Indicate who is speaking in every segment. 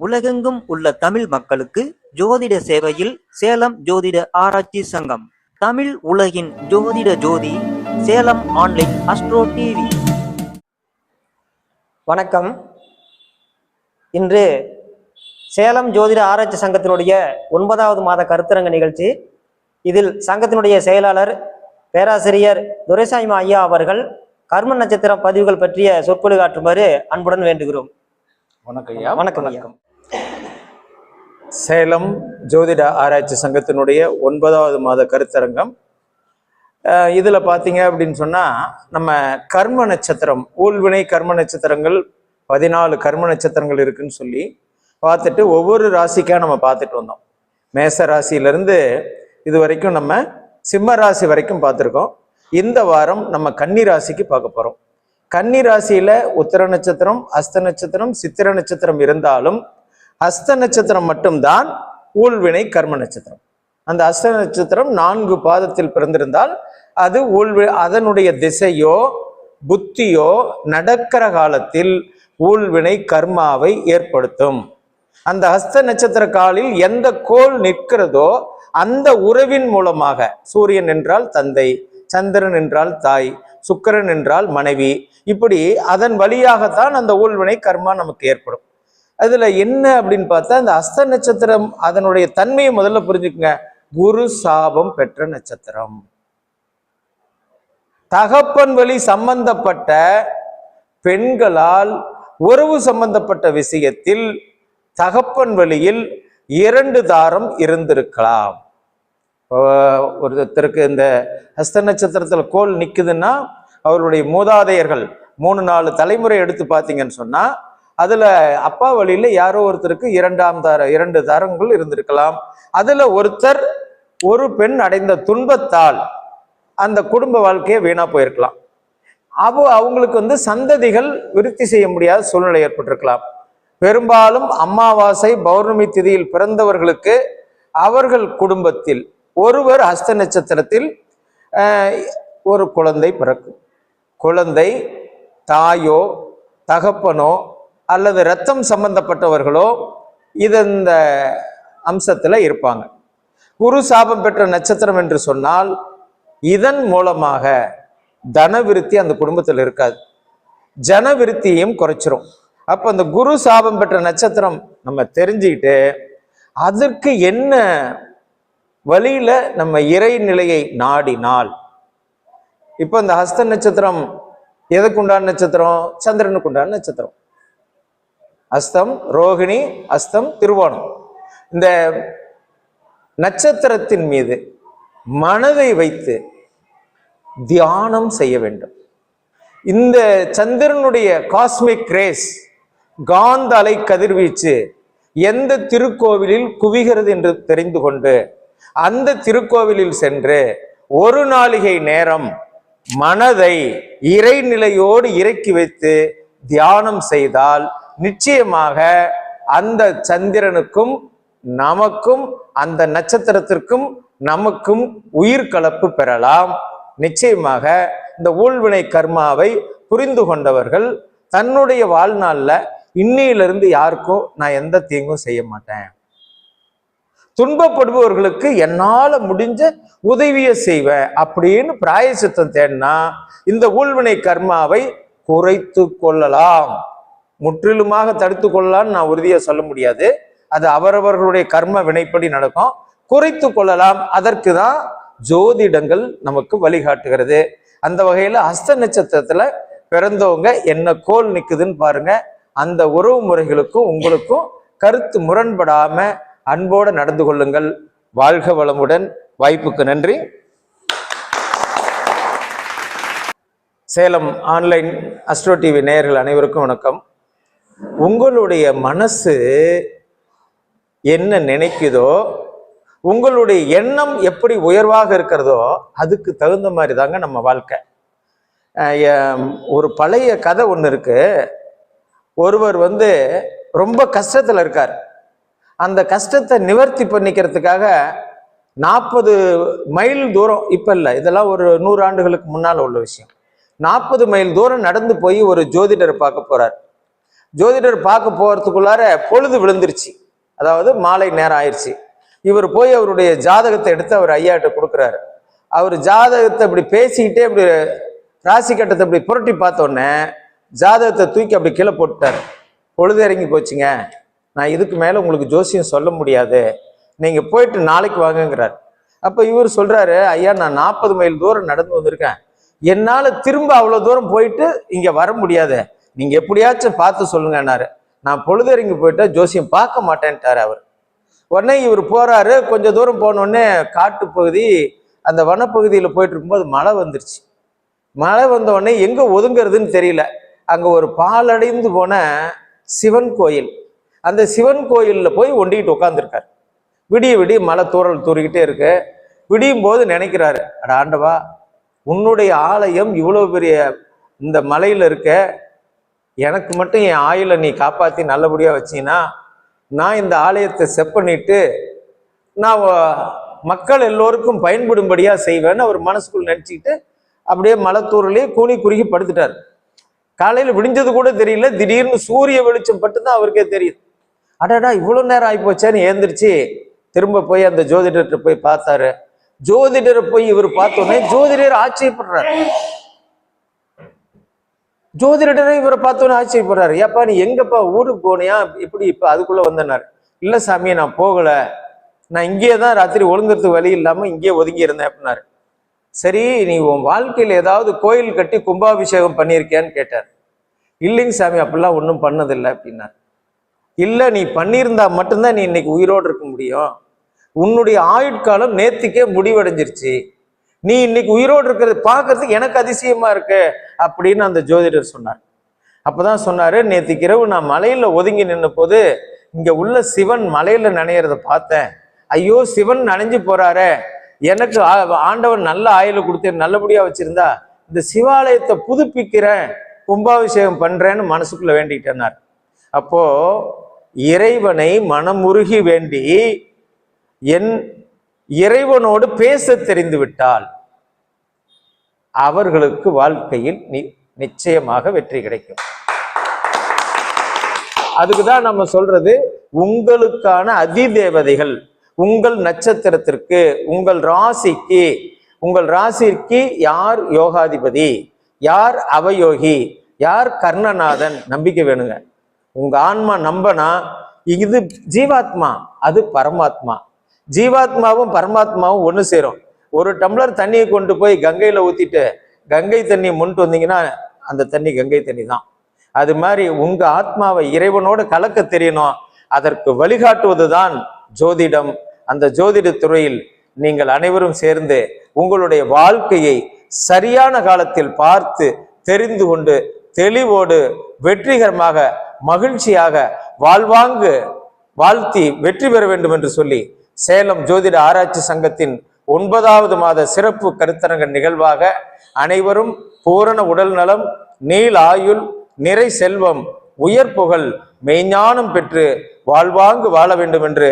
Speaker 1: உலகெங்கும் உள்ள தமிழ் மக்களுக்கு ஜோதிட சேவையில் சேலம் ஜோதிட ஆராய்ச்சி சங்கம். தமிழ் உலகின் ஜோதிட ஜோதி சேலம் ஆன்லைன் அஸ்ட்ரோ டிவி.
Speaker 2: வணக்கம். இன்று சேலம் ஜோதிட ஆராய்ச்சி சங்கத்தினுடைய ஒன்பதாவது மாத கருத்தரங்க நிகழ்ச்சி. இதில் சங்கத்தினுடைய செயலாளர் பேராசிரியர் துரைசாய்மா ஐயா அவர்கள் கர்ம நட்சத்திர பதிவுகள் பற்றிய சொற்பொழிவு ஆற்றுமாறு அன்புடன் வேண்டுகிறோம்.
Speaker 3: வணக்கம் ஐயா.
Speaker 2: வணக்கம் ஐயா.
Speaker 3: சேலம் ஜோதிட ஆராய்ச்சி சங்கத்தினுடைய ஒன்பதாவது மாத கருத்தரங்கம். இதுல பாத்தீங்க அப்படின்னு சொன்னா நம்ம கர்ம நட்சத்திரம் ஊழ்வினை கர்ம நட்சத்திரங்கள் பதினாலு கர்ம நட்சத்திரங்கள் இருக்குன்னு சொல்லி பார்த்துட்டு ஒவ்வொரு ராசிக்கா நம்ம பார்த்துட்டு வந்தோம். மேச ராசியிலிருந்து இது வரைக்கும் நம்ம சிம்ம ராசி வரைக்கும் பார்த்துருக்கோம். இந்த வாரம் நம்ம கன்னி ராசிக்கு பார்க்க போறோம். கன்னி ராசியில உத்தர நட்சத்திரம் அஸ்த நட்சத்திரம் சித்திர நட்சத்திரம் இருந்தாலும் அஸ்த நட்சத்திரம் மட்டும்தான் ஊழ்வினை கர்ம நட்சத்திரம். அந்த அஸ்த நட்சத்திரம் நான்கு பாதத்தில் பிறந்திருந்தால் அது ஊழ்வி அதனுடைய திசையோ புத்தியோ நடக்கிற காலத்தில் ஊழ்வினை கர்மாவை ஏற்படுத்தும். அந்த ஹஸ்த நட்சத்திர காலில் எந்த கோள் நிற்கிறதோ அந்த உறவின் மூலமாக சூரியன் என்றால் தந்தை சந்திரன் என்றால் தாய் சுக்கரன் என்றால் மனைவி. இப்படி அதன் வழியாகத்தான் அந்த ஊழ்வினை கர்மா நமக்கு ஏற்படும். அதுல என்ன அப்படின்னு பார்த்தா இந்த அஸ்த நட்சத்திரம் அதனுடைய தன்மையை முதல்ல புரிஞ்சுக்குங்க. குரு சாபம் பெற்ற நட்சத்திரம். தகப்பன் வழி சம்பந்தப்பட்ட பெண்களால் உறவு சம்பந்தப்பட்ட விஷயத்தில் தகப்பன் வழியில் இரண்டு தாரம் இருந்திருக்கலாம். ஒருத்தருக்கு இந்த ஹஸ்த நட்சத்திரத்தில் கோல் நிற்குதுன்னா அவருடைய மூதாதையர்கள் மூணு நாலு தலைமுறை எடுத்து பார்த்தீங்கன்னு சொன்னால் அதில் அப்பா வழியில் யாரோ ஒருத்தருக்கு இரண்டாம் தார இரண்டு தாரங்கள் இருந்திருக்கலாம். அதில் ஒருத்தர் ஒரு பெண் அடைந்த துன்பத்தால் அந்த குடும்ப வாழ்க்கையை வீணாக போயிருக்கலாம். அப்போ அவங்களுக்கு வந்து சந்ததிகள் விருத்தி செய்ய முடியாத சூழ்நிலை ஏற்பட்டிருக்கலாம். பெரும்பாலும் அமாவாசை பௌர்ணமி திதியில் பிறந்தவர்களுக்கு அவர்கள் குடும்பத்தில் ஒருவர் ஹஸ்த நட்சத்திரத்தில் ஒரு குழந்தை பிறக்கும் குழந்தை தாயோ தகப்பனோ அல்லது ரத்தம் சம்பந்தப்பட்டவர்களோ இது இந்த இருப்பாங்க. குரு சாபம் பெற்ற நட்சத்திரம் என்று சொன்னால் இதன் மூலமாக தனவிருத்தி அந்த குடும்பத்தில் இருக்காது. ஜனவிருத்தியையும் குறைச்சிரும். அப்போ அந்த குரு சாபம் பெற்ற நட்சத்திரம் நம்ம தெரிஞ்சுக்கிட்டு அதற்கு என்ன வழியில நம்ம இறைநிலையை நாடினால். இப்போ இந்த ஹஸ்த நட்சத்திரம் எதுக்கு உண்டான நட்சத்திரம்? சந்திரனுக்கு உண்டான நட்சத்திரம். அஸ்தம் ரோகிணி அஸ்தம் திருவோணம். இந்த நட்சத்திரத்தின் மீது மனதை வைத்து தியானம் செய்ய வேண்டும். இந்த சந்திரனுடைய காஸ்மிக் ரேஸ் காந்த அலை கதிர்வீச்சு எந்த திருக்கோவிலில் குவிகிறது என்று தெரிந்து கொண்டு அந்த திருக்கோவிலில் சென்று ஒரு நாளிகை நேரம் மனதை இறைநிலையோடு இறக்கி வைத்து தியானம் செய்தால் நிச்சயமாக அந்த சந்திரனுக்கும் நமக்கும் அந்த நட்சத்திரத்திற்கும் நமக்கும் உயிர் கலப்பு பெறலாம். நிச்சயமாக இந்த ஊழ்வினை கர்மாவை புரிந்து கொண்டவர்கள் தன்னுடைய வாழ்நாளில் இன்னையிலிருந்து யாருக்கும் நான் எந்த தீங்கும் செய்ய மாட்டேன். துன்பப்படுபவர்களுக்கு என்னால் முடிஞ்ச உதவியை செய்வேன் அப்படின்னு பிராயசித்தம் தேடினா இந்த ஊழ்வினை கர்மாவை குறைத்து கொள்ளலாம். முற்றிலுமாக தடுத்து கொள்ளலாம்னு நான் உறுதியாக சொல்ல முடியாது. அது அவரவர்களுடைய கர்ம வினைப்படி நடக்கும். குறைத்து கொள்ளலாம். அதற்கு தான் ஜோதிடங்கள் நமக்கு வழிகாட்டுகிறது. அந்த வகையில் ஹஸ்த நட்சத்திரத்தில் பிறந்தவங்க என்ன கோல் நிற்குதுன்னு பாருங்க. அந்த உறவு முறைகளுக்கும் உங்களுக்கும் கருத்து முரண்படாமல் அன்போடு நடந்து கொள்ளுங்கள். வாழ்க வளமுடன். வாய்ப்புக்கு நன்றி. சேலம் ஆன்லைன் அஸ்ட்ரோ டிவி நேயர்கள் அனைவருக்கும் வணக்கம். உங்களுடைய மனசு என்ன நினைக்குதோ உங்களுடைய எண்ணம் எப்படி உயர்வாக இருக்கிறதோ அதுக்கு தகுந்த மாதிரி தாங்க நம்ம வாழ்க்கை. ஒரு பழைய கதை ஒன்று இருக்கு. ஒருவர் வந்து ரொம்ப கஷ்டத்தில் இருக்கார். அந்த கஷ்டத்தை நிவர்த்தி பண்ணிக்கிறதுக்காக நாற்பது மைல் தூரம் இப்போ இல்லை இதெல்லாம் ஒரு நூறு ஆண்டுகளுக்கு முன்னால் உள்ள விஷயம். நாற்பது மைல் தூரம் நடந்து போய் ஒரு ஜோதிடரை பார்க்க போறார். ஜோதிடர் பார்க்க போகிறதுக்குள்ளார பொழுது விழுந்துருச்சு. அதாவது மாலை நேரம் ஆயிடுச்சு இவர் போய் அவருடைய ஜாதகத்தை எடுத்து அவர் ஐயாட்ட கொடுக்குறாரு. அவர் ஜாதகத்தை இப்படி பேசிக்கிட்டே இப்படி ராசி கட்டத்தை இப்படி புரட்டி பார்த்தோன்னே ஜாதகத்தை தூக்கி அப்படி கீழே போட்டுட்டாரு. பொழுது இறங்கி போச்சுங்க. நான் இதுக்கு மேலே உங்களுக்கு ஜோசியம் சொல்ல முடியாது. நீங்கள் போயிட்டு நாளைக்கு வாங்கங்கிறார். அப்போ இவர் சொல்கிறாரு ஐயா நான் நாற்பது மைல் தூரம் நடந்து வந்திருக்கேன். என்னால் திரும்ப அவ்வளோ தூரம் போயிட்டு இங்கே வர முடியாது. நீங்கள் எப்படியாச்சும் பார்த்து சொல்லுங்கன்னாரு நான் பொழுதறிங்கி போயிட்டா ஜோசியம் பார்க்க மாட்டேன்ட்டார் அவர். உடனே இவர் போகிறாரு கொஞ்சம் தூரம் போனோடனே காட்டுப்பகுதி காட்டு பகுதி அந்த வனப்பகுதியில் போயிட்டு இருக்கும்போது மழை வந்துருச்சு. மழை வந்தோடனே எங்கே ஒதுங்கிறதுன்னு தெரியல. அங்கே ஒரு பாலடைந்து போன சிவன் கோயில். அந்த சிவன் கோயிலில் போய் ஒண்டிக்கிட்டு உட்காந்துருக்கார் விடிய விடிய மலை தூரல் தூறிக்கிட்டே இருக்கு. விடியும் போது நினைக்கிறாரு அட ஆண்டவா உன்னுடைய ஆலயம் இவ்வளோ பெரிய இந்த மலையில் இருக்க. எனக்கு மட்டும் என் ஆயுளை நீ காப்பாற்றி நல்லபடியாக வச்சீங்கன்னா நான் இந்த ஆலயத்தை செப்பனிட்டு நான் மக்கள் எல்லோருக்கும் பயன்படும்படியாக செய்வேன்னு அவர் மனசுக்குள் நினச்சிக்கிட்டு அப்படியே மலத்தூரிலே கூனி குறுகி படுத்துட்டார். காலையில் விடிஞ்சது கூட தெரியல திடீர்னு சூரிய வெளிச்சம் பட்டு தான் அவருக்கே தெரியுது அடடா இவ்வளோ நேரம் ஆயிப்போச்சேன்னு ஏந்திரிச்சு திரும்ப போய் அந்த ஜோதிடர்கிட்ட போய் பார்த்தாரு. ஜோதிடரை போய் இவர் பார்த்தோன்னே ஜோதிடர் ஆச்சரியப்படுறாரு. ஜோதிடரை இவரை பார்த்தோன்னே ஆச்சரியப்படுறாரு. ஏப்பா நீ எங்கப்பா ஊருக்கு போனியா? இப்படி இப்போ அதுக்குள்ளே வந்தனார் இல்லை சாமி நான் போகலை. நான் இங்கேயே தான் ராத்திரி ஒழுங்குறதுக்கு வழி இல்லாமல் இங்கேயே ஒதுங்கி இருந்தேன் அப்படின்னாரு. சரி நீ உன் வாழ்க்கையில் ஏதாவது கோயில் கட்டி கும்பாபிஷேகம் பண்ணியிருக்கியான்னு கேட்டார். இல்லைங்க சாமி அப்படிலாம் ஒன்றும் பண்ணதில்லை அப்படின்னார். இல்லை நீ பண்ணியிருந்தா மட்டும்தான் நீ இன்னைக்கு உயிரோடு இருக்க முடியும். உன்னுடைய ஆயுட்காலம் நேத்திக்கே முடிவடைஞ்சிருச்சு. நீ இன்னைக்கு உயிரோடு இருக்கிறது பார்க்கறதுக்கு எனக்கு அதிசயமா இருக்கு அப்படின்னு அந்த ஜோதிடர் சொன்னார். அப்பதான் சொன்னாரு நேத்திக்கு இரவு நான் மலையில ஒதுங்கி நின்ன போது இங்க உள்ள சிவன் மலையில நனையிறத பார்த்தேன். ஐயோ சிவன் நனைஞ்சு போறாரு. எனக்கு ஆண்டவன் நல்ல ஆயுள கொடுத்து நல்லபடியா வச்சிருந்தா இந்த சிவாலயத்தை புதுப்பிக்கிறேன் கும்பாபிஷேகம் பண்றேன்னு மனசுக்குள்ள வேண்டிக்கிட்டேனார் அப்போ இறைவனை மனமுருகி வேண்டி என் இறைவனோடு பேச தெரிந்துவிட்டால் அவர்களுக்கு வாழ்க்கையில் நி- நிச்சயமாக வெற்றி கிடைக்கும். அதுக்கு தான் நம்ம சொல்றது உங்களுக்கான அதிதேவதைகள் உங்கள் நட்சத்திரத்திற்கு உங்கள் ராசிக்கு உங்கள் ராசிக்கு யார் யோகாதிபதி யார் அவயோகி யார் கர்ணநாதன்? நம்பிக்கை வேணுங்க. உங்க ஆன்மா நம்பனா இது ஜீவாத்மா அது பரமாத்மா. ஜீவாத்மாவும் பரமாத்மாவும் ஒன்று சேரும். ஒரு டம்ளர் தண்ணியை கொண்டு போய் கங்கையில் ஊற்றிட்டு கங்கை தண்ணி முன்ட்டு வந்தீங்கன்னா அந்த தண்ணி கங்கை தண்ணி தான். அது மாதிரி உங்கள் ஆத்மாவை இறைவனோட கலக்க தெரியணும். அதற்கு வழிகாட்டுவது தான் ஜோதிடம். அந்த ஜோதிட துறையில் நீங்கள் அனைவரும் சேர்ந்து உங்களுடைய வாழ்க்கையை சரியான காலத்தில் பார்த்து தெரிந்து கொண்டு தெளிவோடு வெற்றிகரமாக மகிழ்ச்சியாக வாழ்வாங்கு வாழ்த்தி வெற்றி பெற வேண்டும் என்று சொல்லி சேலம் ஜோதிட ஆராய்ச்சி சங்கத்தின் ஒன்பதாவது மாத சிறப்பு கருத்தரங்க நிகழ்வாக அனைவரும் பூரண உடல் நலம் நீள் ஆயுள் நிறை செல்வம் உயர் புகழ் மெய்ஞானம் பெற்று வாழ்வாங்கு வாழ வேண்டும் என்று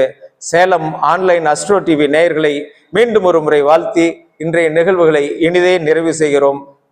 Speaker 3: சேலம் ஆன்லைன் அஸ்ட்ரோ டிவி நேயர்களை மீண்டும் ஒரு முறை வாழ்த்தி இன்றைய நிகழ்வுகளை இனிதே நிறைவு செய்கிறோம்.